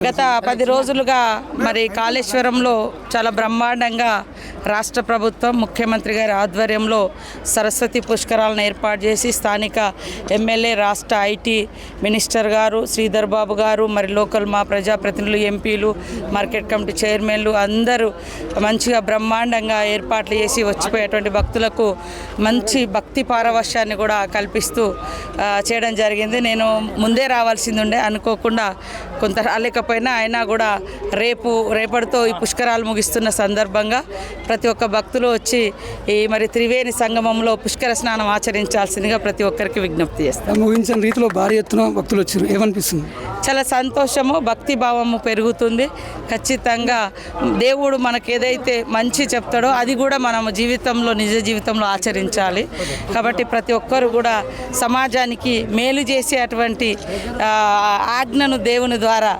గత పది రోజులుగా మరి కాళేశ్వరంలో చాలా బ్రహ్మాండంగా రాష్ట్ర ప్రభుత్వం ముఖ్యమంత్రి గారి ఆధ్వర్యంలో సరస్వతి పుష్కరాలను ఏర్పాటు చేసి స్థానిక ఎమ్మెల్యే రాష్ట్ర ఐటీ మినిస్టర్ గారు శ్రీధర్ బాబు గారు మరి లోకల్ మా ప్రజాప్రతినిధులు ఎంపీలు మార్కెట్ కమిటీ చైర్మన్లు అందరూ మంచిగా బ్రహ్మాండంగా ఏర్పాట్లు చేసి వచ్చిపోయేటువంటి భక్తులకు మంచి భక్తి పారవశ్యాన్ని కూడా కల్పిస్తూ చేయడం జరిగింది. నేను ముందే రావాల్సింది ఉండే అనుకోకుండా కొంత రాలేకపోయినా అయినా కూడా రేపు రేపటితో ఈ పుష్కరాలు ముగిస్తున్న సందర్భంగా ప్రతి ఒక్క భక్తులు వచ్చి ఈ మరి త్రివేణి సంగమంలో పుష్కర స్నానం ఆచరించాల్సిందిగా ప్రతి ఒక్కరికి విజ్ఞప్తి చేస్తాను ముగించిన రీతిలో భారీ ఎత్తున భక్తులు వచ్చారు. ఏమనిపిస్తుంది? చాలా సంతోషము భక్తి భావము పెరుగుతుంది. ఖచ్చితంగా దేవుడు మనకు ఏదైతే మంచి చెప్తాడో అది కూడా మనం జీవితంలో నిజ జీవితంలో ఆచరించాలి. కాబట్టి ప్రతి ఒక్కరు కూడా సమాజానికి మేలు చేసే అటువంటి ఆ, ఆజ్ఞను దేవుని ద్వారా